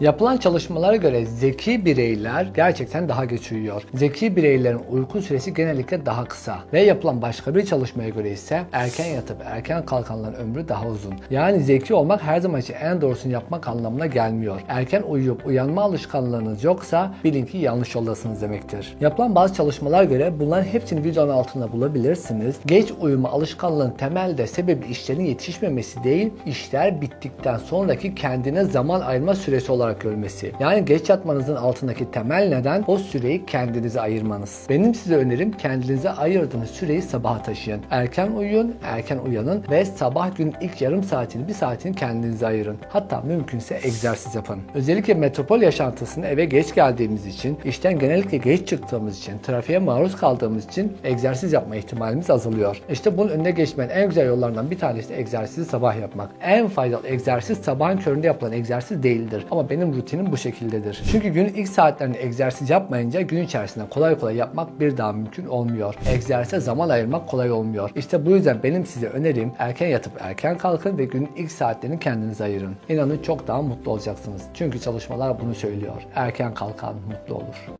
Yapılan çalışmalara göre zeki bireyler gerçekten daha geç uyuyor. Zeki bireylerin uyku süresi genellikle daha kısa. Ve yapılan başka bir çalışmaya göre ise erken yatıp erken kalkanların ömrü daha uzun. Yani zeki olmak her zaman için en doğrusunu yapmak anlamına gelmiyor. Erken uyuyup uyanma alışkanlığınız yoksa bilin ki yanlış yoldasınız demektir. Yapılan bazı çalışmalara göre bunların hepsini videonun altında bulabilirsiniz. Geç uyuma alışkanlığının temelde sebebi işlerin yetişmemesi değil, işler bittikten sonraki kendine zaman ayırma süresi olarak görmesi. Yani geç yatmanızın altındaki temel neden o süreyi kendinize ayırmanız. Benim size önerim kendinize ayırdığınız süreyi sabaha taşıyın. Erken uyuyun, erken uyanın ve sabah gün ilk yarım saatini, bir saatini kendinize ayırın. Hatta mümkünse egzersiz yapın. Özellikle metropol yaşantısında eve geç geldiğimiz için, işten genellikle geç çıktığımız için, trafiğe maruz kaldığımız için egzersiz yapma ihtimalimiz azalıyor. İşte bunun önüne geçmenin en güzel yollarından bir tanesi egzersizi sabah yapmak. En faydalı egzersiz sabahın köründe yapılan egzersiz değildir. Ama benim rutinim bu şekildedir. Çünkü günün ilk saatlerinde egzersiz yapmayınca gün içerisinde kolay kolay yapmak bir daha mümkün olmuyor. Egzersize zaman ayırmak kolay olmuyor. İşte bu yüzden benim size önerim erken yatıp erken kalkın ve günün ilk saatlerini kendinize ayırın. İnanın çok daha mutlu olacaksınız. Çünkü çalışmalar bunu söylüyor. Erken kalkan mutlu olur.